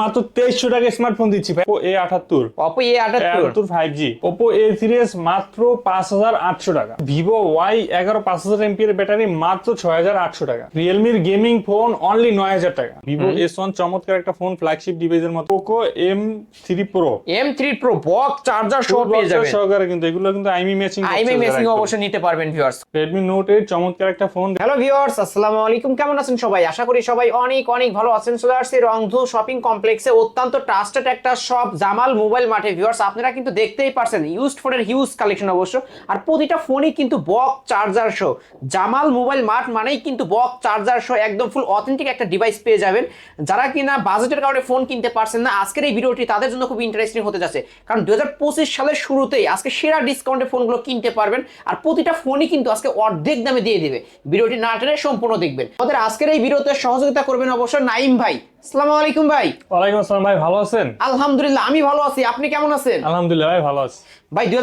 মাত্র তেইশশো টাকা স্মার্টফোন দিচ্ছি ভাই। ওপো এ আঠাত্তর অপো এ আটাত্তর? Five G Oppo A series মাত্র পাঁচ হাজার আটশো টাকা। ভিভো ওয়াই এগারো পাঁচ হাজার এমপিএর ব্যাটারি মাত্র ছয় হাজার আটশো টাকা। রিয়েলমির গেমিং ফোন অনলি নয় হাজার টাকা। ভিভো এস ওয়ান চমৎকার একটা ফোন ফ্ল্যাগশিপ ডিভাইসের মতো। Poco M three Pro M three Pro box charger সহ পেয়ে যাবেন। সহকারে কিন্তু এগুলো কিন্তু আইমি ম্যাচিং আইমে মেসিং অবশ্যই নিতে পারবেন ভিউয়ার্স রেডমি নোট এইট চমৎকার একটা ফোন হ্যালো ভিউয়ার্স আসসালামু আলাইকুম। কেমন আছেন সবাই? আশা করি সবাই অনেক অনেক ভালো আছেন। চলে আসছি রংধু শপিং কমপ্লেক্সে অত্যন্ত ট্রাস্টেড একটা শপ জামাল মোবাইল মাঠে ভিউয়ার্স আপনারা কিন্তু দেখতেই পারছেন ইউজড ফোনের হিউজ কালেকশন অবশ্য। আর প্রতিটা ফোনই কিন্তু বক চার্জার শো জামাল মোবাইল মাঠ মানেই কিন্তু বক চার্জার শো একদম ফুল অথেন্টিক একটা ডিভাইস পেয়ে যাবেন। যারা কিনা বাজেটের কারণে ফোন কিনতে পারছেন না, আজকের এই ভিডিওটি তাদের জন্য খুব ইন্টারেস্টিং হতে যাচ্ছে। কারণ দুই হাজার পঁচিশ সালের শুরুতেই আজকে সেরা ডিসকাউন্টে ফোনগুলো কিনতে পারবেন, আর প্রতিটা ফোনই কিন্তু আজকে অর্ধেক দামে দিয়ে দেবে। ভিডিওটি না টেনে সম্পূর্ণ দেখবেন। আমাদের আজকের এই ভিডিওতে সহযোগিতা করবেন অবশ্য নাইম ভাই। আসসালামু আলাইকুম ভাই। ওয়ালাইকুম আসসালাম ভাই ভালো আছেন? আলহামদুলিল্লাহ আমি ভালো আছি। আপনি কেমন আছেন? আলহামদুলিল্লাহ ভাই ভালো আছি। ভাই দুই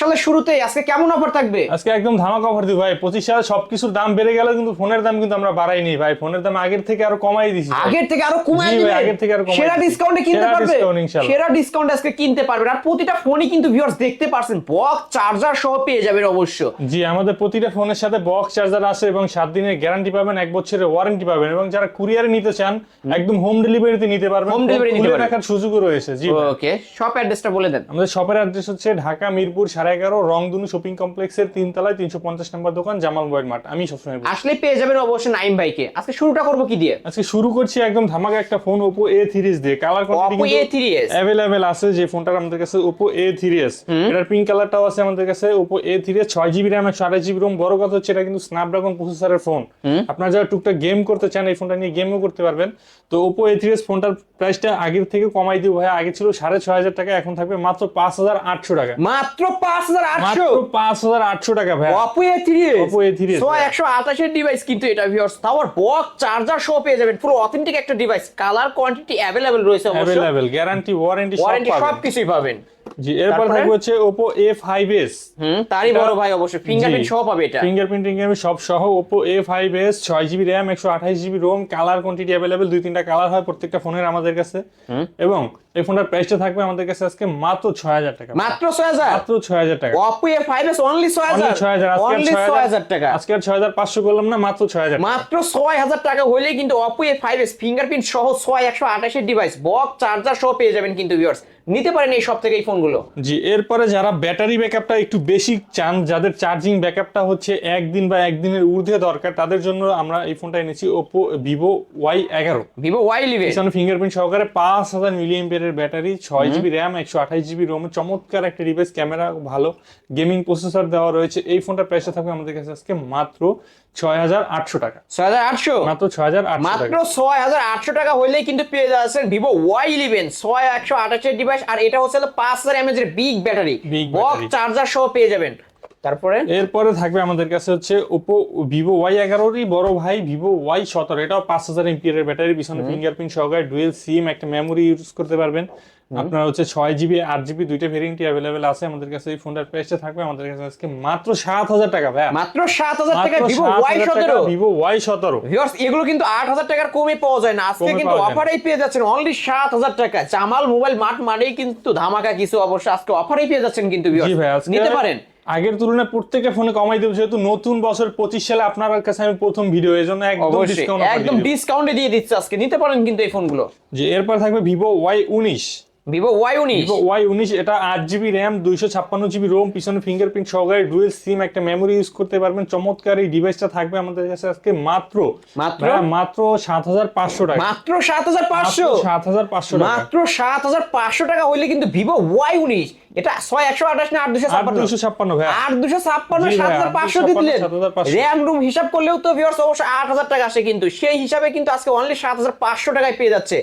সালের শুরুতেই আজকে কেমন অফার থাকবে? আজকে একদম ধামাকা অফার দিই ভাই। পঁচিশ সালে সবকিছুর দাম বেড়ে গেল কিন্তু ফোনের দাম কিন্তু আমরা বাড়াইনি ভাই। ফোনের দাম আগের থেকে আরও কমাই দিছি আগের থেকে আরও ভাই, দিবেন আগের থেকে আরও সেরা ডিসকাউন্টে কিনতে পারবে? সেরা ডিসকাউন্ট আজকে কিনতে পারবেন আর প্রতিটা ফোনই কিন্তু ভিউয়ার্স দেখতে পারছেন বক চার্জার সহ পেয়ে যাবেন অবশ্য। জি আমাদের প্রতিটা ফোনের সাথে বক্স চার্জার আছে এবং সাত দিনের গ্যারান্টি পাবেন এক বছরের ওয়ারেন্টি পাবেন এবং যারা কুরিয়ারে নিতে চান একদম হোম ডেলিভারিতে নিতে পারবেন। Home ডেলিভারি নিতে পারবেন। রাখার সুযোগও রয়েছে। জি। ওকে শপ অ্যাড্রেসটা বলে দেন। আমাদের শপের অ্যাড্রেস হচ্ছে ঢাকা মিরপুর সাড়ে এগারো রংধনু শপিং কমপ্লেক্সের তিন তলায় তিনশো পঞ্চাশ নম্বর দোকান জামাল মোবাইল মার্ট আমি সবসময় আসলে পেয়ে যাবেন অবশ্যই নাইম ভাইকে। আজকে শুরুটা করব কি দিয়ে? আজকে শুরু করছি একদম ধামাকা একটা ফোন ওপো এ থ্রিজ দিয়ে। কালার Oppo A3s অ্যাভেলেবেল আছে যে ফোনটা আমাদের কাছে ওপো এ থ্রিএস এটার পিঙ্ক কালারটাও আছে আমাদের কাছে ওপো এ থ্রিএস ছয় জিবি র্যাম একশো আঠাশ জিবি রোম বড় কথা হচ্ছে এটা কিন্তু স্ন্যাপড্রাগন প্রসেসরের ফোন আপনার যারা টুকটাক গেম করতে চান এই ফোনটা নিয়ে গেমও করতে পারবেন। তো ওপো এ থ্রিএস ফোনটার প্রাইসটা আগের থেকে কমাই দিব ভাই আগে ছিল সাড়ে ছয় হাজার টাকা এখন থাকবে মাত্র পাঁচ হাজার আটশো টাকা। মাত্র পাঁচ হাজার আটশো। পাঁচ হাজার আটশো টাকা ভাই। Oppo A three Oppo A three so একশো আঠাশের ডিভাইস কিন্তু এটা ভিউয়ার্স তাও বক চার্জার সহ পেয়ে যাবেন। পুরো অথেন্টিক একটা ডিভাইস কালার কোয়ান্টিটি অ্যাভেলেবেল রয়েছে অ্যাভেলেবেল গ্যারান্টি ওয়ারেন্টি ওয়ারেন্টি সব কিছুই পাবেন। জি এরপর থাকবে হচ্ছে ফাইভ এস হুম তারই বড় ভাই অবশ্যই। ফিঙ্গারপ্রিন্ট সহ পাবে এটা। ফিঙ্গারপ্রিন্টিং আমি সব সহ জিবি র্যাম একশো আঠাশ GB ROM colour quantity available দুই তিনটা কালার হয় প্রত্যেকটা ফোনের আমাদের কাছে। এবং এই ফোনটার প্রাইসটা থাকবে আমাদের কাছে আজকে মাত্র ছয় হাজার টাকা। মাত্র ছয় হাজার? মাত্র ছয় হাজার টাকা। Oppo A five S only ছয় অনলি হাজার ছয় হাজার। আজকে অনলি ছয় হাজার টাকা। আজকে আর ছয় হাজার পাঁচশো করলাম না মাত্র ছয় হাজার মাত্র ছয় হাজার টাকা হইলেই কিন্তু ফাইভ এস ফিঙ্গারপ্রিন্ট সহ ছয় একশো আঠাশের ডিভাইস বক চার্জার সহ পেয়ে যাবেন কিন্তু ভিউয়ার্স নিতে পারেন এই সব থেকে এই ফোনগুলো। জি এরপরে যারা ব্যাটারি ব্যাকআপটা একটু বেশি চান যাদের চার্জিং ব্যাকআপটা হচ্ছে একদিন বা একদিনের ঊর্ধ্বে দরকার তাদের জন্য আমরা এই ফোনটা এনেছি ওপো ভিভো ওয়াই এগারো। ভিভো ওয়াই লিভে ফিঙ্গারপ্রিন্ট সহকারে পাঁচ হাজার মিলি এর ব্যাটারি ছয় জিবি র্যাম একশো আঠাশ জিবি রোম চমৎকার একটা ডিভাইস ক্যামেরা ভালো গেমিং প্রসেসর দেওয়া রয়েছে। এই ফোনটা প্রাইসটা থাকবে আমাদের কাছে আজকে মাত্র ছয় হাজার আটশো টাকা। ছয় হাজার আটশো? মাত্র ছয় হাজার আটশো মাত্র ছয় হাজার আটশো টাকা হইলেই কিন্তু পেয়ে যাচ্ছেন ভিভো ওয়াই ইলেভেন ছয় একশো আঠাশের ডিভাইস আর এটা হচ্ছে পাঁচ হাজার এমএজ এর বিগ ব্যাটারি বক চার্জার সহ পেয়ে যাবেন। তারপরে? এরপরে থাকবে আমাদের কাছে হচ্ছে ওপো ভিভো ওয়াই এগারোরই বড় ভাই ভিভো ওয়াই সতেরো এটাও পাঁচ হাজার এমপিয়ার ব্যাটারি পিছনে ফিঙ্গারপ্রিন্ট সহকারে ডুয়েল সিম একটা মেমোরি ইউজ করতে পারবেন। আপনার হচ্ছে ছয় জিবি আট জিবি দুইটা ভেরিয়েন্টই অ্যাভেলেবেল আছে। আমাদের কাছে এই ফোনটার প্রাইসটা থাকবে। আমাদের কাছে আজকে মাত্র সাত হাজার টাকা ভাই মাত্র সাত হাজার টাকা ভিভো ওয়াই সতেরো। ভিভো ওয়াই সতেরো। ভিউয়ার্স এগুলো কিন্তু আট হাজার টাকার কমে পাওয়া যায় না। আজকে কিন্তু। অফারেই পেয়ে যাচ্ছেন অনলি সাত হাজার টাকা জামাল মোবাইল মাঠ মানেই কিন্তু ধামাকা কিছু অবশ্য আজকে অফারেই পেয়ে যাচ্ছেন কিন্তু। নিতে পারেন। আগের তুলনায় প্রত্যেকে ফোনে কমাই দেবো। যেহেতু নতুন বছর পঁচিশ সালে আপনার কাছে আমি প্রথম ভিডিও এই জন্য একদম ডিসকাউন্ট একদম ডিসকাউন্টে দিয়ে দিচ্ছে আজকে। নিতে পারেন কিন্তু এই ফোনগুলো যে এরপর থাকবে ভিভো ওয়াই উনিশ। ভিভো ওয়াই উনিশ ভিভো ওয়াই উনিশ এটা আট জিবি র্যাম দুইশো ছাপ্পান্ন জিবি রোম পিছনে ফিঙ্গারপ্রিন্ট সহকারে ডুয়েল সিম একটা মেমোরি ইউজ করতে পারবেন। চমৎকার এই ডিভাইসটা থাকবে আমাদের কাছে আজকে মাত্র। মাত্র? মাত্র সাত হাজার পাঁচশো টাকা। মাত্র সাত হাজার পাঁচশো? সাত হাজার পাঁচশো টাকা। মাত্র সাত হাজার পাঁচশো টাকা হইলে কিন্তু ভিভো ওয়াই উনিশ এটা ছয় একশো আঠাশ না আট দুশো ছাপ্পান্ন। দুশো ছাপ্পান্ন ভাই আট দুশো ছাপ্পান্ন সাত হাজার পাঁচশো 856, দিলেন। 7500 র্যাম রুম হিসাব করলেও তো ভিউয়ার্স অবশ্য আট হাজার টাকা আসে কিন্তু। সেই হিসাবে কিন্তু আজকে অনলি সাত হাজার পাঁচশো টাকায় পেয়ে যাচ্ছে।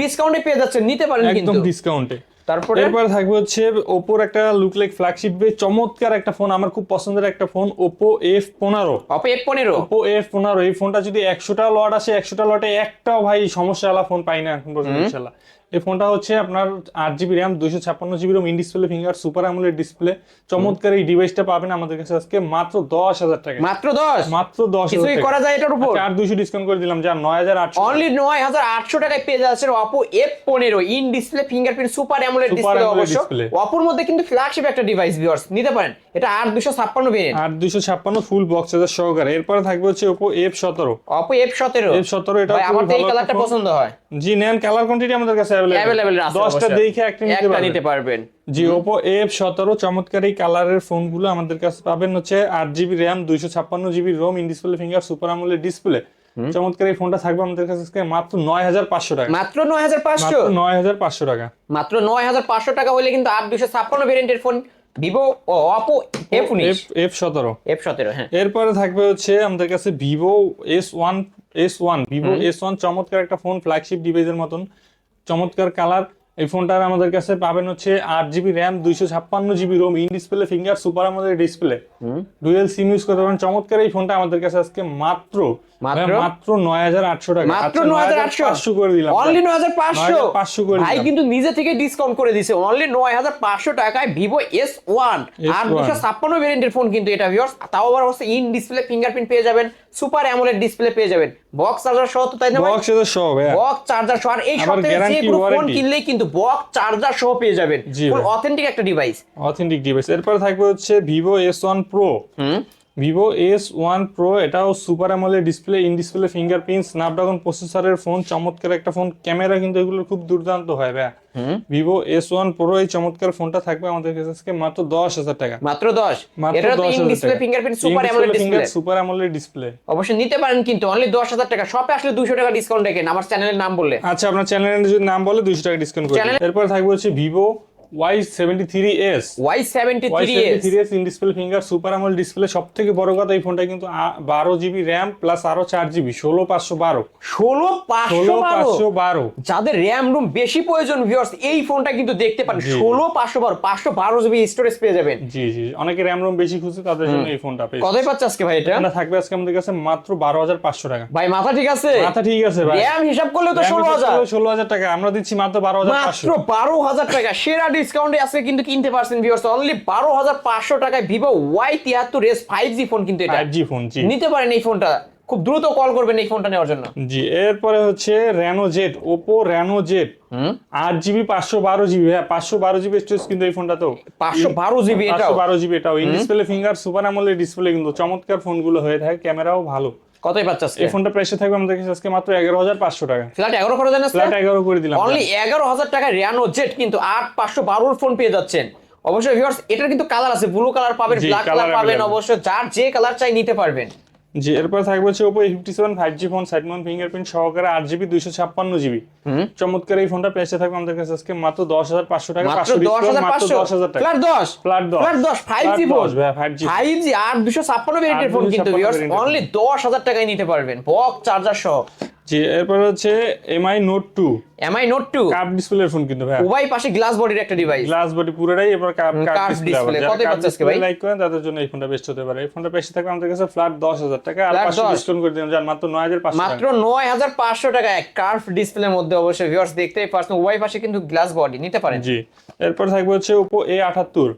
ডিসকাউন্টে পেয়ে যাচ্ছে নিতে পারেন কিন্তু। ডিসকাউন্টে তারপরে? এরপরে থাকবে হচ্ছে ওপোর একটা লুক লাইক ফ্ল্যাগশিপ চমৎকার একটা ফোন আমার খুব পছন্দের একটা ফোন ওপো এফ পনেরো। অপো এফ পনেরো? ওপো এফ পনেরো এই ফোনটা যদি একশোটা লট আসে একশোটা লটে একটাও ভাই সমস্যা আলা ফোন পাই না এখন পর্যন্ত ইনশাল্লাহ এই ফোনটা হচ্ছে আপনার আট জিবি র্যাম দুইশো ছাপ্পান্ন GB ROM in display finger super আমলের ডিসপ্লে চমৎকার এই ডিভাইসটা পাবেন আমাদের কাছে আজকে মাত্র দশ হাজার টাকা। মাত্র দশ? মাত্র দশ হাজার কিছুই করা যায় এটার উপর? আর দুইশো ডিসকাউন্ট করে দিলাম যা নয় হাজার আটশো অনলি নয় হাজার আটশো টাকায় পেয়ে যাচ্ছেন অপো এফ পনেরো in display fingerprint super AMOLED display অবশ্য। অপোর মধ্যে কিন্তু ফ্ল্যাগশিপ একটা ডিভাইস ভিউয়ার্স নিতে পারেন। এটা আট দুশো ছাপ্পান্ন ভেরিয়েন্ট আর দুইশো ছাপ্পান্ন ফুল বক্স সহকারে। এরপরে থাকবে হচ্ছে ওপো এফ সতেরো। অপো এফ সতেরো। এফ সতেরো এটা আমার এই কালারটা পছন্দ হয়। জি নেন কালার কোয়ান্টিটি আমাদের কাছে অ্যাভেলেবেল আছে দশটা অবশ্য। দেখে একটা নিতে পারবেন। নিতে পারবেন। জি ওপো এফ সতেরো চমৎকার এই কালারের ফোনগুলো আমাদের কাছে পাবেন হচ্ছে আট জিবি র্যাম দুইশো ছাপ্পান্ন GB ROM in display finger super আমলের ডিসপ্লে চমৎকার এই ফোনটা থাকবে আমাদের কাছে আজকে মাত্র নয় হাজার পাঁচশো টাকা। মাত্র নয় হাজার পাঁচশো? মাত্র নয় হাজার পাঁচশো টাকা। মাত্র নয় হাজার পাঁচশো টাকা হলে কিন্তু আট দুশো ছাপ্পান্ন ভেরিয়েন্টের ফোন ভিভো ও অপো এফ উনিশ। এফ সতেরো। এফ সতেরো হ্যাঁ। এরপরে থাকবে হচ্ছে আমাদের কাছে Vivo S one S one Vivo S one চমৎকার একটা ফোন ফ্ল্যাগশিপ ডিভাইসের মতন। চমৎকার কালার এই ফোনটার আমাদের কাছে পাবেন হচ্ছে আট জিবি র্যাম দুইশো ছাপ্পান্ন GB ROM in display finger super আমাদের ডিসপ্লে ডুয়েল সিম ইউজ করতে পারেন। চমৎকার এই ফোনটা আমাদের কাছে আজকে মাত্র মাত্র? নয় হাজার আটশো টাকা। মাত্র আচ্ছা, নয় হাজার 9,500 করে দিলাম অনলি নয় হাজার পাঁচশো? 9,500 করে ভাই কিন্তু নিজে থেকে ডিসকাউন্ট করে দিছে। অনলি নয় হাজার পাঁচশো টাকায় ভিভো এস ওয়ান আর দুশো ছাপ্পান্ন ভেরিয়েন্টের ফোন কিন্তু এটা ভিউয়ার্স তাও আবার হচ্ছে ইন ডিসপ্লে ফিঙ্গারপ্রিন্ট পেয়ে যাবেন। সুপার অ্যামোলেড ডিসপ্লে পেয়ে যাবেন। বক্স চার্জার সহ তো তাই না বক্স চার্জার সহ বক্স চার্জার সহ আর এই সাথে যে কোনো ফোন কিনলেই কিন্তু বক্স চার্জার সহ পেয়ে যাবেন। ফুল অথেন্টিক একটা ডিভাইস অথেন্টিক ডিভাইস এরপর থাকবে হচ্ছে ভিভো এস ওয়ান প্রো হুম। ভিভো এস ওয়ান প্রো এটাও super AMOLED display in display fingerprint Snapdragon প্রসেসরের ফোন চমৎকার একটা ফোন ক্যামেরা কিন্তু এগুলো খুব দুর্দান্ত হয় ভাই ভিভো এস ওয়ান প্রো এই চমৎকার ফোনটা থাকবে আমাদের কাছে আজকে মাত্র দশ হাজার টাকা। মাত্র দশ? মাত্র দশ হাজার fingerprint super AMOLED display super AMOLED display অবশ্যই নিতে পারেন কিন্তু অনলি দশ হাজার টাকা। শপে আসলে দুশো টাকা ডিসকাউন্ট রেখেন আমার চ্যানেলের নাম বললে। আচ্ছা আপনার চ্যানেলের যদি নাম বলে দুইশো টাকা ডিসকাউন্ট করে এরপর থাকবে হচ্ছে Vivo Y seventy three S Y seventy Y three seventy three S in display finger super AMOLED display সব থেকে বড় কথা এই ফোনটা কিন্তু বারো জিবি র্যাম প্লাস আরও চার জিবি ষোলো পাঁচশো বারো। ষোলো ষোলো পাঁচশো বারো। যাদের র্যাম রুম বেশি প্রয়োজন ভিউয়ার্স এই ফোনটা কিন্তু দেখতে পারেন। ষোলো পাঁচশো বারো পাঁচশো বারো জিবি স্টোরেজ পেয়ে যাবেন। জি জি অনেকে র্যাম রোম বেশি খুঁজছে তাদের জন্য এই ফোনটা পেয়ে কতই পাচ্ছে আজকে ভাই এটা? এটা থাকবে আজকে আমাদের কাছে মাত্র বারো হাজার পাঁচশো টাকা। ভাই মাথা ঠিক আছে? মাথা ঠিক আছে ভাই। র্যাম হিসাব করলে তো ষোলো হাজার। ষোলো হাজার টাকা। আমরা দিচ্ছি মাত্র বারো হাজার মাত্র বারো হাজার টাকা। সেরা ডিসকাউন্টে আজকে কিন্তু কিনতে পারছেন ভিউয়ার্স অনলি বারো হাজার পাঁচশো টাকায় ভিভো ওয়াই তিয়াত্তর এস ফাইভ জি ফোন কিন্তু এটা। ফাইভ জি ফোন জি। নিতে পারেন এই ফোনটা খুব দ্রুত কল করবেন এই ফোনটা নেওয়ার জন্য। জি এরপরে হচ্ছে Reno Z Oppo Reno Z আট জিবি পাঁচশো বারো জিবি হ্যাঁ পাঁচশো বারো জিবি স্টোরেজ কিন্তু এই ফোনটা তো। পাঁচশো বারো জিবি পাঁচশো বারো জিবি এটাও। ইন ডিসপ্লে ফিঙ্গার সুপার আমলের ডিসপ্লে কিন্তু চমৎকার ফোনগুলো হয়ে থাকে। ক্যামেরাও ভালো। কতই পাচ্ছ আজকে? এই ফোনটা প্রাইসে থাকবে আমাদের কাছে আজকে মাত্র এগারো হাজার পাঁচশো টাকা। ফ্ল্যাট এগারো করে দেন ফ্ল্যাট এগারো করে দিলাম অনলি এগারো হাজার টাকা রিয়ানো জেট কিন্তু আট পাঁচশো বারোর ফোন পেয়ে যাচ্ছেন। অবশ্যই ভিউয়ার্স এটার কিন্তু কালার আছে ব্লু কালার পাবেন ব্ল্যাক কালার পাবেন অবশ্যই যার যে কালার চাই নিতে পারবেন। জি এরপর থাকবে হচ্ছে Oppo fifty seven five G phone side mount fingerprint সহকারে আট জিবি দুইশো ছাপ্পান্ন জিবি চমৎকার এই ফোনটা প্রাইসে থাকবে আমাদের কাছে আজকে মাত্র দশ হাজার পাঁচশো টাকা পাঁচশো দশ হাজার মাত্র দশ হাজার টাকা। ফ্ল্যাট দশ? ফ্ল্যাট দশ। ফ্ল্যাট দশ five G phone five G five G আর দুশো ছাপ্পান্ন ভেরিয়েন্টের ফোন কিন্তু 256 অনলি দশ হাজার টাকায় নিতে পারবেন। বক চার্জার সহ। জি এরপর হচ্ছে Mi note two Mi note two cup ডিসপ্লের ফোন কিন্তু ভাই উভয় পাশে গ্লাস বডির একটা ডিভাইস গ্লাস বডি পুরোটাই কাপ কাপ ডিসপ্লে কত ভাই? লাইক করেন তাদের জন্য এই ফোনটা বেস্ট হতে পারে। এই ফোনটা বেশি থাকবে আমাদের কাছে ফ্ল্যাট 10000 টাকা আর 500 ডিসকাউন্ট করে দিলাম মাত্র 9500 মাত্র 9500 টাকা। এক কার্ভ ডিসপ্লের মধ্যে অবশ্যই ভিউয়ার্স দেখতেই পাচ্ছেন উভয় পাশে কিন্তু গ্লাস বডি নিতে পারেন। জি এরপর থাকবে হচ্ছে Oppo এ আঠাত্তর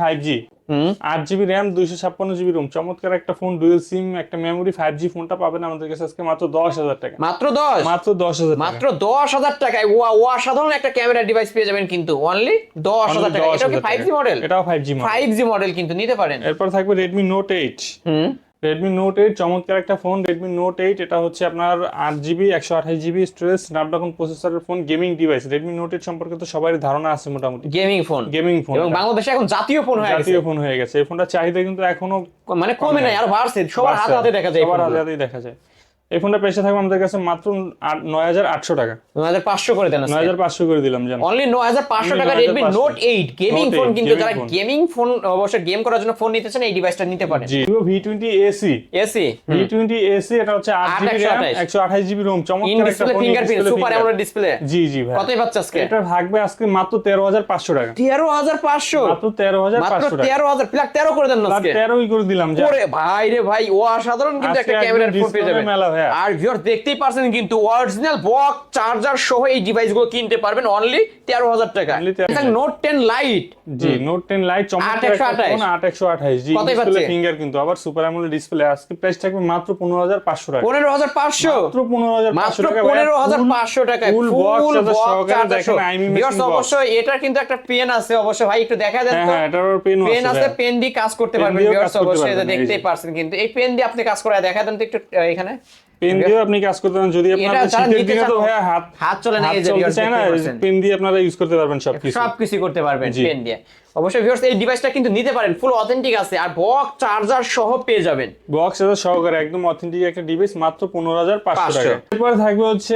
ফাইভ জি আট জিবি র্যাম দুইশো ছাপ্পান্ন জিবি রুম চমৎকার একটা ফোন ডুয়েল সিম একটা মেমোরি ফাইভ জি ফোনটা পাবেন আমাদের কাছে আজকে মাত্র দশ হাজার টাকা। মাত্র দশ? মাত্র দশ হাজার মাত্র দশ হাজার টাকায় ওয়া ওয়া সাধারণ একটা ক্যামেরা ডিভাইস পেয়ে যাবেন কিন্তু অনলি দশ হাজার টাকা। এটা কি ফাইভ জি মডেল এটাও five G five G model কিন্তু নিতে পারেন। এরপর থাকবে রেডমি নোট এইট হুম। রেডমি নোট এইট চমৎকার একটা ফোন রেডমি নোট এইট এটা হচ্ছে আপনার আট জিবি একশো আঠাশ জিবি স্টোরেজ স্ন্যাপড্রাগন প্রসেসরের phone gaming device Redmi note eight সম্পর্কে তো সবাই ধারণা আছে মোটামুটি। গেমিং ফোন গেমিং ফোন এবং বাংলাদেশে এখন জাতীয় ফোন হয়ে গেছে। জাতীয় ফোন হয়ে গেছে। এই ফোনটা চাহিদা কিন্তু এখনও মানে কমে নাই আর বাড়ছে সবার হাতে হাতে দেখা যায় সবার হাতে। হাতেই দেখা যায়। এই ফোনটা প্রাইসে থাকবে আমাদের কাছে মাত্র নয় হাজার আটশো টাকা। নয় হাজার পাঁচশো করে দেন নয় হাজার পাঁচশো করে দিলাম জান। অনলি নয় হাজার পাঁচশো টাকা Redmi note eight gaming phone কিন্তু যারা গেমিং ফোন অবশ্যই গেম করার জন্য ফোন নিতে চান এই ডিভাইসটা নিতে পারেন। জি। Vivo V twenty SE SE V twenty SE এটা হচ্ছে আট জিবি র্যাম একশো আঠাশ। জিবি রোম চমৎকার একটা phone fingerprint super AMOLED display জি জি ভাই। কতই পাচ্ছে আজকে? এটা থাকবে আজকে মাত্র তেরো হাজার পাঁচশো টাকা। তেরো হাজার পাঁচশো? মাত্র তেরো হাজার মাত্র তেরো হাজার প্লাক তেরো করে দেন না আজকে তেরোই করে দিলাম ভাই রে ভাই ও অসাধারণ কিন্তু একটা ক্যামেরার ফোন পেয়ে যাবেন। ভাইয়া। আর ভিউয়ার দেখতেই পারছেন কিন্তু অরিজিনাল বক্স চার্জার সহ এই ডিভাইসগুলো কিনতে পারবেন অনলি তেরো হাজার টাকা। নোট টেন লাইট জি নোট টেন লাইট চমৎকার ফোন আট একশো আঠাইশ জি ডিসপ্লে ফিঙ্গার কিন্তু আবার সুপার অ্যামোলেড ডিসপ্লে আজকে প্রাইস থাকবে মাত্র পনেরো হাজার পাঁচশো টাকা। পনেরো হাজার পাঁচশো? মাত্র পনেরো হাজার পাঁচশো টাকা। ফুল বক্স সহকারে দেখেন আইমি মেশিন অবশ্যই এটার কিন্তু একটা পেন আছে। অবশ্যই ভাই একটু দেখা দেন হ্যাঁ তো। হ্যাঁ পেন পেন আছে পেন দিয়ে কাজ করতে পারবেন ভিউয়ার্স অবশ্যই। এটা দেখতেই পারছেন কিন্তু। এই পেন দিয়ে আপনি কাজ করে দেখা দেন তো একটু এখানে। পেন দিয়ে আপনি কাজ করতে পারেন। যদি আপনার শীতের দিনে তো ভাইয়া হাত হাত চলে না, এই যে। পেন দিয়ে আপনারা ইউজ করতে পারবেন সবকিছু। সব কিছু করতে পারবেন। পেন দিয়ে। অবশ্যই ভিউয়ার্স এই ডিভাইসটা কিন্তু নিতে পারেন ফুল অথেন্টিক আছে আর বক্স চার্জার সহ পেয়ে যাবেন। বক্স এটা সহকারে একদম অথেন্টিক একটা ডিভাইস মাত্র পনেরো হাজার পাঁচশো 500 টাকা। এরপর থাকবে হচ্ছে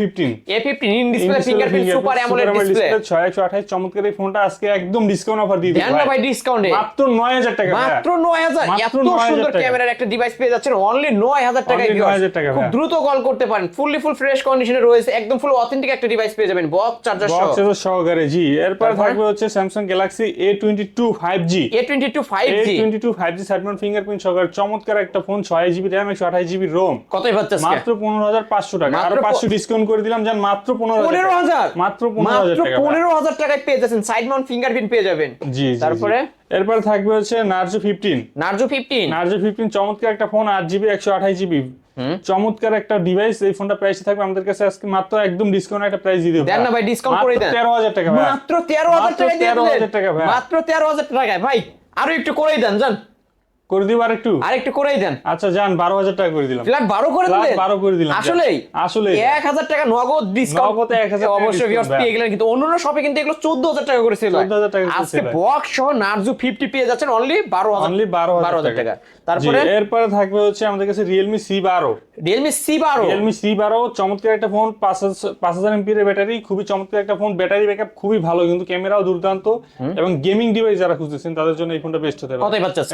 fifteen A fifteen in display fingerprint super AMOLED display ছয় একশো আঠাশ চমৎকার এই ফোনটা আজকে একদম ডিসকাউন্ট অফার দিয়ে না দিই ভাই ডিসকাউন্টে মাত্র নয় হাজার টাকা ভাইয়া। মাত্র নয় হাজার মাত্র এত সুন্দর ক্যামেরার একটা ডিভাইস পেয়ে যাচ্ছেন অনলি নয় হাজার টাকায় Only viewers। 9,000 টাকা খুব দ্রুত কল করতে পারেন ফুললি ফুল ফ্রেশ কন্ডিশনে রয়েছে একদম ফুল অথেন্টিক একটা ডিভাইস পেয়ে যাবেন বক্স চার্জার সহ। বক্স এটা সহকারে জি। এরপর থাকবে হচ্ছে Samsung Galaxy A twenty two five G A twenty two five G twenty two five G সাইডমান fingerprint সহকারে চমৎকার একটা ফোন ছয় জিবি র্যাম একশো আঠাশ জিবি রোম কতই পাচ্ছে মাত্র পনেরো হাজার পাঁচশো টাকা। আর পাঁচশো ডিসকাউন্ট করে দিলাম যান মাত্র পনেরো পনেরো হাজার? মাত্র পনেরো হাজার পনেরো হাজার টাকায় পেয়ে যাচ্ছেন সাইড মাউন্ট ফিঙ্গারপ্রিন্ট পেয়ে যাবেন। জি, তারপরে? এরপর থাকবে হচ্ছে Narzo fifteen Narzo fifteen Narzo fifteen চমৎকার একটা ফোন আট জিবি একশো আঠাশ জিবি চমৎকার একটা ডিভাইস এই ফোনটা প্রাইস থাকবে আমাদের কাছে আজকে মাত্র একদম ডিসকাউন্ট একটা প্রাইস দিয়ে দেবো। দেন না ভাই ডিসকাউন্ট করে দেন। তেরো হাজার টাকা ভাই। মাত্র তেরো হাজার মাত্র টাকা দিয়ে 13,000 টাকা ভাই। মাত্র তেরো হাজার টাকা ভাই আরও একটু করে দেন জান। করে দিব আর একটু আর একটু করেই দেন। আচ্ছা যান বারো হাজার টাকা করে দিলাম। ফ্ল্যাট বারো করে দিলেন? 12 করে দিলাম, আসলেই? আসলেই। এক হাজার টাকা নগদ ডিসকাউন্ট নগদ 1000 টাকা অবশ্যই ভিউয়ার্স পেয়ে গেলেন কিন্তু অন্যান্য শপে কিন্তু এগুলো চোদ্দ হাজার টাকা করে ছিল 14,000 টাকা করে আজকে বক্স সহ নার্জু ফিফটি পেয়ে যাচ্ছেন অনলি বারো হাজার অনলি বারো বারো হাজার হাজার টাকা। টাকা। তারপরে? এরপরে থাকবে হচ্ছে আমাদের কাছে রিয়েলমি সি বারো রিয়েলমি সি বারো রিয়েলমি সি বারো চমৎকার একটা ফোন পাঁচ হাজার- পাঁচ হাজার এমপির ব্যাটারি খুবই চমৎকার একটা ফোন ব্যাটারি ব্যাকআপ খুবই ভালো কিন্তু ক্যামেরাও দুর্দান্ত এবং গেমিং ডিভাইস যারা খুঁজতেছেন তাদের জন্য এই ফোনটা বেস্ট হতে পারে।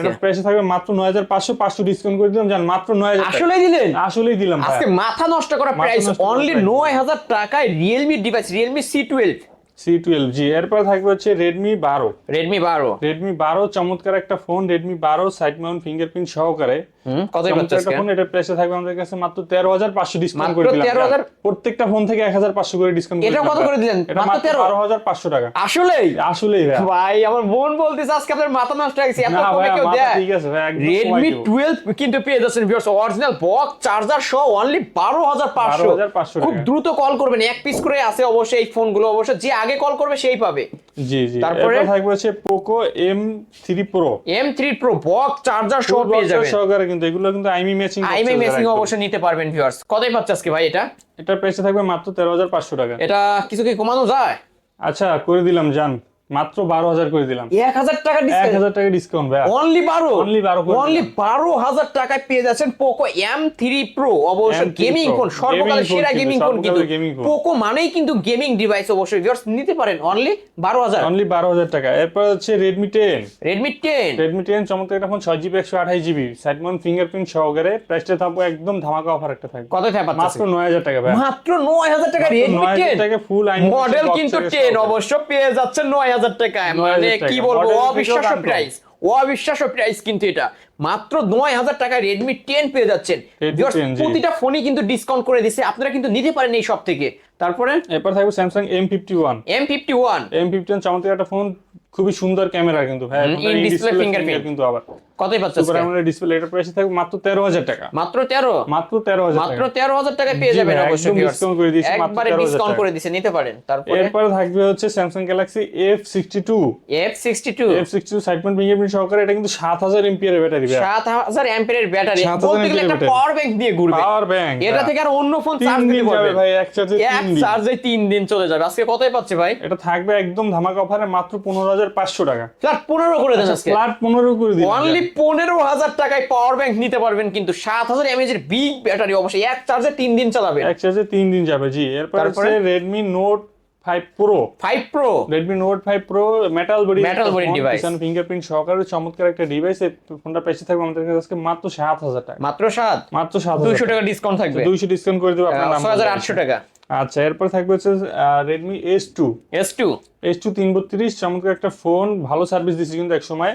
এটা প্রাইসে থাকবে মাত্র নয় হাজার পাঁচশো পাঁচশো ডিসকাউন্ট করে দিলাম জান মাত্র নয় হাজার আসলেই দিলেন? আসলেই দিলাম আজকে মাথা নষ্ট করা প্রাইস অনলি নয় হাজার টাকায় Realme device Realme C twelve C twelve জি এরপর থাকবে হচ্ছে রেডমি বারো রেডমি বারো রেডমি বারো চমৎকার একটা ফোন রেডমি বারো সাইড মাউন্ট ফিঙ্গারপ্রিন্ট সহকারে। পাচ্ছে আজকে ফোন এটা প্রাইসে থাকবে আমাদের কাছে মাত্র তেরো হাজার পাঁচশো ডিসকাউন্ট করে দিলাম। 13,000 প্রত্যেকটা ফোন থেকে এক হাজার পাঁচশো করে ডিসকাউন্ট এটা কত করে দিলেন? মাত্র মাত্র 13? বারো হাজার পাঁচশো টাকা। আসলেই? আসলেই ভাই ভাই আমার মন বলতেছে আজকে আপনার মাথা নষ্ট হয়ে গেছে এত কমে কেউ দেয়। ঠিক আছে ভাই রেডমি টুয়েলভ কিন্তু পেয়ে যাচ্ছেন ভিউয়ার্স অরিজিনাল বক্স চার্জার সহ অনলি বারো হাজার পাঁচশো। 12,500 খুব দ্রুত কল করবেন এক পিস করে আছে অবশ্যই এই ফোনগুলো অবশ্যই যে আগে কল করবে সেই পাবে। জি জি। তারপরে? থাকবে হচ্ছে Poco M three pro M three pro box charger সহ পেয়ে যাবেন। সহকারে কিন্তু এগুলো কিন্তু আইমি ম্যাচিং আইমি মেসিং অবশ্যই নিতে পারবেন ভিউয়ার্স কতই পাচ্ছে আজকে ভাই এটা? এটা প্রাইসে থাকবে মাত্র তেরো হাজার পাঁচশো টাকা। এটা কিছু কি কমানো যায়? আচ্ছা করে দিলাম জান। মাত্র বারো হাজার করে দিলাম। এক হাজার টাকা এক হাজার টাকা ডিসকাউন্ট ভাই অনলি বারো? 12 করে অনলি বারো হাজার টাকায় পেয়ে যাচ্ছেন পোকো এম থ্রি প্রো অবশ্যই গেমিং ফোন সর্বকালের সেরা গেমিং ফোন কিন্তু। পোকো মানেই কিন্তু গেমিং ডিভাইস অবশ্যই। ভিউয়ার্স নিতে পারেন অনলি বারো হাজার। অনলি বারো হাজার টাকা। এরপর হচ্ছে Redmi ten Redmi ten Redmi ten চমৎকার একটা ফোন ছয় জিবি একশো আঠাশ জিবি সাইড মাউন্ট ফিঙ্গারপ্রিন্ট সহকারে প্রাইসটা থাকব একদম ধামাকা অফার একটা থাকবে। কত পাচ্ছে মাত্র নয় হাজার টাকা ভাই মাত্র নয় হাজার টাকা রেডমি টেন মডেল কিন্তু টেন অবশ্য পেয়ে যাচ্ছে নয় হাজার টাকায় মানে কি বলব অবিশ্বাস্য প্রাইস অবিশ্বাস্য প্রাইস কিন্তু এটা। মাত্র নয় হাজার টাকায় রেডমি টেন পেয়ে যাচ্ছেন। Redmi Viewers, 10 জি। প্রতিটা ফোনই কিন্তু ডিসকাউন্ট করে দিচ্ছে। আপনারা কিন্তু নিতে পারেন এই সব থেকে। তারপরে? এরপর থাকবে Samsung M fifty one M fifty one M fifty one চমৎকার একটা ফোন খুবই সুন্দর ক্যামেরা কিন্তু হ্যাঁ ডিসপ্লে কিন্তু আবার। কতই পাচ্ছে সুপার অ্যামোলেড ডিসপ্লে প্রাইস থাকবে মাত্র তেরো হাজার টাকা। মাত্র তেরো? মাত্র তেরো হাজার মাত্র টাকা তেরো হাজার টাকায় পেয়ে যাবেন অবশ্যই একদম করে দিয়েছে, একবারে ডিসকাউন্ট করে দিছে নিতে পারেন। তারপরে? এরপরে থাকবে হচ্ছে sixty two F sixty two side point fingerprint সহকারে এটা কিন্তু সাত হাজার এমপিয়ার ব্যাটারি ভাই। সাত হাজার অ্যাম্পিয়ারের ব্যাটারি বলতে গেলে একটা পাওয়ার ব্যাংক দিয়ে ঘুরবে। পাওয়ার ব্যাংক এটা থেকে আর অন্য ফোন চার্জ দিতে পারবে। ভাই এক চার্জে এক তিন দিন। চার্জে তিন দিন চলে যাবে। আজকে কতই পাচ্ছে ভাই? এটা থাকবে একদম ধামাকা অফারে মাত্র পনেরো হাজার পাঁচশো টাকা। ফ্ল্যাট পনেরো করে দেন আজকে। ফ্ল্যাট পনেরো করে দিন অনলি পনেরো হাজার টাকায় পাওয়ার ব্যাংক নিতে পারবেন কিন্তু সাত হাজার এমএজ এর বিগ ব্যাটারি অবশ্যই। এক চার্জে তিন দিন চালাবেন। এক চার্জে তিন দিন যাবে জি। এরপর Redmi note five pro five pro Redmi note five pro metal body Metal body device। Fingerprint সহকারে চমৎকার একটা ডিভাইস এই ফোনটা পেয়েছে থাকবে আমাদের কাছে আজকে মাত্র সাত হাজার টাকা। মাত্র সাত? মাত্র সাত দুইশো টাকা। ডিসকাউন্ট থাকবে। দুইশো ডিসকাউন্ট করে দেবো আপনার ছয় হাজার আটশো টাকা। আচ্ছা এরপর থাকবে হচ্ছে Redmi S two S two S two তিন বত্রিশ চমৎকার একটা ফোন ভালো সার্ভিস দিচ্ছে কিন্তু এক সময়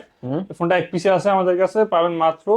ফোনটা এক পিসে আছে আমাদের কাছে পাবেন মাত্র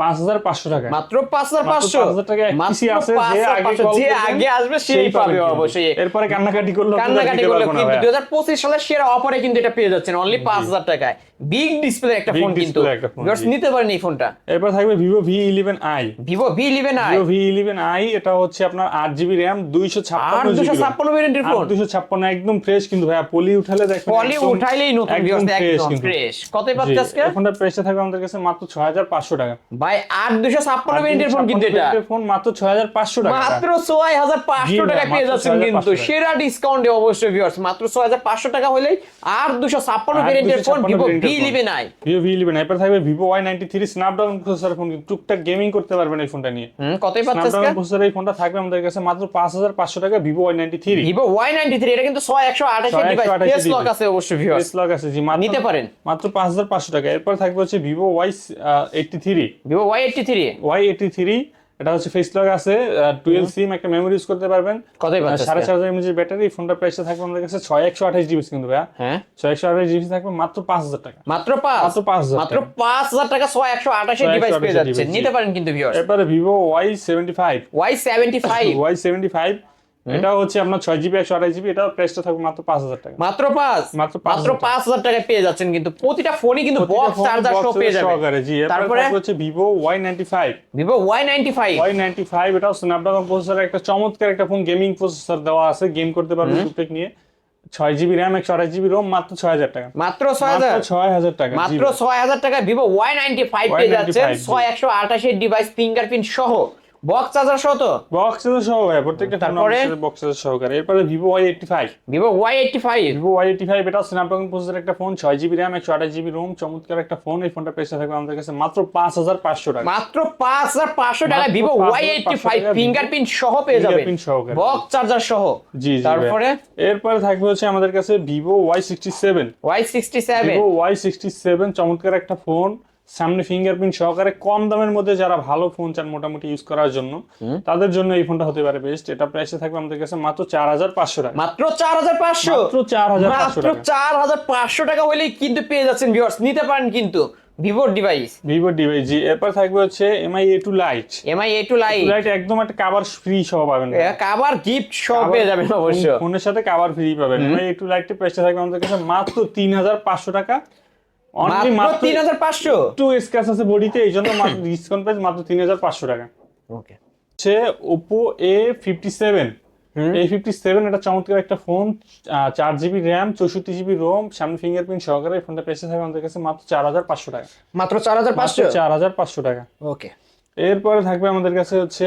পাঁচ হাজার পাঁচশো টাকা। মাত্র পাঁচ হাজার পাঁচশো। টাকা এক মাত্র পিসি আছে, যে আগে call যে করবেন, আগে আসবে সেই সেই পাবে অবশ্যই। এরপরে কান্নাকাটি করল কান্নাকাটি করল কিন্তু দুই হাজার পঁচিশ সালের সেরা অফারে কিন্তু এটা পেয়ে যাচ্ছেন অনলি পাঁচ হাজার টাকায়। বিগ ডিসপ্লে একটা ফোন কিন্তু display একটা phone, Viewers জি। নিতে পারেন এই ফোনটা এরপর থাকবে Vivo V eleven i Vivo V eleven i Vivo V eleven i এটা হচ্ছে আপনার আট জিবি র্যাম দুইশো ছাপ্পান্ন দুশো ছাপ্পান্ন ভেরিয়েন্টের ফোন দুশো ছাপ্পান্ন একদম ফ্রেশ কিন্তু ভাইয়া। পলি উঠালে পলি উঠাইলেই নতুন একদম। ফ্রেশ কত পাচ্ছে আজকে? প্রাইসটা থাকবে আমাদের কাছে মাত্র ছয় হাজার পাঁচশো টাকা। ভাই আট দুশো ছাপ্পান্ন ভেরিয়েন্টের ফোন কিন্তু এটা। ফোন মাত্র ছয় হাজার পাঁচশো টাকা। মাত্র ছয় হাজার পাঁচশো টাকা পেয়ে যাচ্ছেন কিন্তু। সেরা ডিসকাউন্টে অবশ্যই ভিউয়ার্স মাত্র ছয় হাজার পাঁচশো টাকা হলেই আর দুশো ছাপ্পান্ন ভেরিয়েন্টের phone Vivo V. Eleven i. Vivo V eleven এরপর থাকবে Vivo Y ninety three Snapdragon processor phone টুকটাক গেমিং করতে পারবেন এই ফোনটা নিয়ে। কতই পাচ্ছে আজকে স্ন্যাপড্রাগন প্রসেসর এই ফোনটা থাকবে আমাদের কাছে মাত্র পাঁচ হাজার পাঁচশো টাকা Vivo Y ninety three Vivo Y ninety three এটা কিন্তু ছয় একশো আঠাশের ডিভাইস। লক আছে অবশ্যই ভিউয়ার্স লক আছে জি নিতে পারেন। মাত্র পাঁচ হাজার পাঁচশো টাকা। এরপর থাকবে হচ্ছে Vivo Y eighty three Vivo Y eighty three Y eighty three এটা হচ্ছে ফেস লক আছে টুয়েলভ সিম একটা মেমোরি ইউজ করতে পারবেন। কতই পাচ্ছেন পাচ্ছে সাড়ে চার হাজার ব্যাটারি ফোনটা প্রাইসটা থাকবে আমাদের কাছে ছয় একশো আঠাশ জিবি কিন্তু ভাইয়া। হ্যাঁ। ছয় একশো আঠাশ জিবি থাকবে মাত্র পাঁচ হাজার টাকা। মাত্র পাঁচ? মাত্র 5,000 মাত্র টাকা। পাঁচ হাজার টাকা ছয় একশো আঠাশের ডিভাইস পেয়ে যাচ্ছেন। নিতে পারেন কিন্তু ভিউয়ার্স এরপরে Vivo Y seventy five Y seventy five Y seventy five এটা হচ্ছে আপনার ছয় জিবি একশো আঠাশ জিবি এটা প্রাইসটা থাকবে মাত্র পাঁচ হাজার টাকা। মাত্র পাঁচ? মাত্র মাত্র পাঁচ হাজার টাকায় পেয়ে যাচ্ছেন কিন্তু প্রতিটা ফোনই কিন্তু বক্স চার্জার সহ পেয়ে যাবে। জি তারপরে হচ্ছে Vivo Y ninety five Vivo Y ninety five Y ninety five এটাও স্ন্যাপড্রাগন প্রসেসর একটা চমৎকার একটা ফোন গেমিং প্রসেসর দেওয়া আছে গেম করতে পারবে টুকটাক নিয়ে। ছয় জিবি র্যাম একশো আঠাশ জিবি রোম মাত্র ছয় হাজার টাকা। মাত্র ছয় হাজার? ছয় হাজার টাকা মাত্র ছয় হাজার টাকা ভিভো ওয়াই নাইনটি ফাইভ পেয়ে যাচ্ছে ছয় একশো আঠাশের ডিভাইস ফিঙ্গারপ্রিন্ট সহ। বক্স চার্জার সহ তো? বক্স সহ ভাই প্রত্যেকটা তারপরে? বক্স সহকারে এরপরে Vivo Y eighty five Vivo Y eighty five Vivo Y eighty five এটা স্ন্যাপড্রাগন প্রসেসর একটা ফোন ছয় জিবি র্যাম একশো আঠাশ জিবি রোম চমৎকার একটা ফোন এই ফোনটা পেয়েছে থাকবে আমাদের কাছে মাত্র পাঁচ হাজার পাঁচশো টাকা। মাত্র পাঁচ হাজার পাঁচশো টাকা Vivo Y eighty five fingerprint সহ পেয়ে যাবে। সহকারে। বক্স চার্জার সহ। জি জি তারপরে? এরপরে থাকবে হচ্ছে আমাদের কাছে Vivo Y sixty seven Y sixty seven Vivo Y sixty seven চমৎকার একটা ফোন সামনে ফিঙ্গারপ্রিন্ট সহকারে কম দামের মধ্যে যারা ভালো ফোন চান মোটামুটি ইউজ করার জন্য তাদের জন্য এই ফোনটা হতে পারে বেস্ট এটা প্রাইসে থাকবে আমাদের কাছে মাত্র চার হাজার পাঁচশো টাকা। মাত্র চার হাজার পাঁচশো? মাত্র 4,500 মাত্র টাকা। চার হাজার পাঁচশো টাকা হলেই কিন্তু পেয়ে যাচ্ছেন ভিউয়ার্স নিতে পারেন কিন্তু ভিভোর ডিভাইস ভিভো ডিভাইস জি এরপর থাকবে হচ্ছে Mi A two lite Mi A two lite lite একদম একটা কাভার ফ্রি সহ পাবেন কাবার গিফট সহ পেয়ে যাবেন অবশ্য। ফোনের সাথে কাভার ফ্রি পাবেন। এমআই এ টু লাইটের প্রাইসটা থাকবে আমাদের কাছে মাত্র তিন হাজার পাঁচশো টাকা। অনলি মাত্র স্ক্র্যাচ আছে বডিতে মাত্র ডিসকাউন্ট প্রাইস মাত্র টাকা। ওকে হচ্ছে এটা চমৎকার একটা ফোন চার জিবি র্যাম চৌষট্টি জিবি রোম সামনে ফিঙ্গারপ্রিন্ট সহকারে এই ফোনটা পেয়েছে থাকবে আমাদের কাছে মাত্র চার হাজার পাঁচশো টাকা। মাত্র চার হাজার পাঁচশো? চার হাজার পাঁচশো টাকা। ওকে এরপরে থাকবে আমাদের কাছে হচ্ছে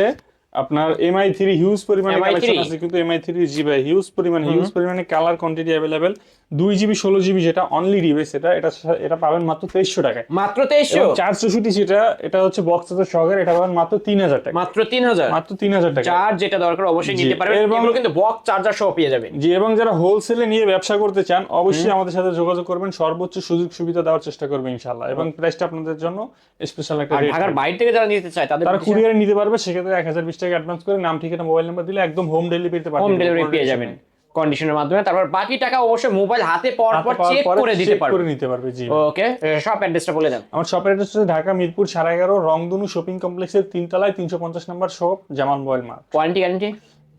আপনার এমআই থ্রি হিউজ পরিমাণে কালেকশন আছে কিন্তু এমআই থ্রি জি ভাই হিউজ পরিমাণে হিউজ পরিমাণে কালার কোয়ান্টিটি অ্যাভেলেবেল দুই জিবি ষোলো জিবি যেটা অনলি ডিভাইস এটা এটা এটা পাবেন মাত্র তেইশশো টাকায়। মাত্র তেইশশো? চার চৌষট্টি যেটা এটা হচ্ছে বক্স সহকারে এটা পাবেন মাত্র তিন হাজার টাকা। মাত্র তিন হাজার? মাত্র তিন হাজার টাকা। চার্জ যেটা দরকার অবশ্যই নিতে পারবেন। এবং- কিন্তু বক্স চার্জার সহ পেয়ে যাবেন। জি এবং যারা হোলসেলে নিয়ে ব্যবসা করতে চান অবশ্যই আমাদের সাথে যোগাযোগ করবেন। সর্বোচ্চ সুযোগ সুবিধা দেওয়ার চেষ্টা করবেন ইনশাল্লাহ এবং প্রাইসটা আপনাদের জন্য স্পেশাল একটা আর ঢাকার বাইরে থেকে যারা নিতে চায় তাদের তারা কুরিয়ারে নিতে পারবে সেক্ষেত্রে এক হাজার বিশ টাকা অ্যাডভান্স করে নাম ঠিকানা মোবাইল নাম্বার দিলে একদম হোম ডেলিভারিতে হোম ডেলিভারি পেয়ে যাবেন কন্ডিশনের মাধ্যমে। তারপর বাকি টাকা অবশ্যই মোবাইল হাতে পাওয়ার পর চেক করে দিতে পারবে। করে নিতে পারবে জি। ওকে সব অ্যাড্রেসটা বলে দেন। আমার শপ অ্যাড্রেস হচ্ছে ঢাকা মিরপুর সাড়ে এগারো রংধনু শপিং কমপ্লেক্সের তিনতলায় তিনশো পঞ্চাশ নম্বর shop Zaman mobile mart. Warranty guarantee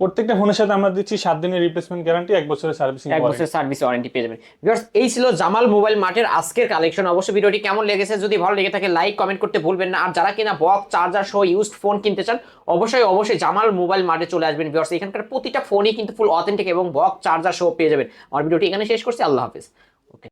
প্রত্যেকটা ফোনের সাথে আমরা দিচ্ছি সাত দিনের রিপ্লেসমেন্ট গ্যারান্টি এক বছরের সার্ভিসিং এক বছরের সার্ভিস ওয়ারেন্টি পেয়ে যাবেন। ভিউয়ার্স এই ছিল জামাল মোবাইল মার্টের আজকের কালেকশন অবশ্যই ভিডিওটি কেমন লেগেছে যদি ভালো লেগে থাকে লাইক কমেন্ট করতে ভুলবেন না। আর যারা কিনা বক্স চার্জার সহ ইউজড ফোন কিনতে চান অবশ্যই অবশ্যই জামাল মোবাইল মার্টে চলে আসবেন। ভিউয়ার্স এখানকার প্রতিটা ফোনই কিন্তু ফুল অথেন্টিক এবং বক্স চার্জার সহ পেয়ে যাবেন। আমার ভিডিওটি এখানে শেষ করছি। আল্লাহ হাফিজ।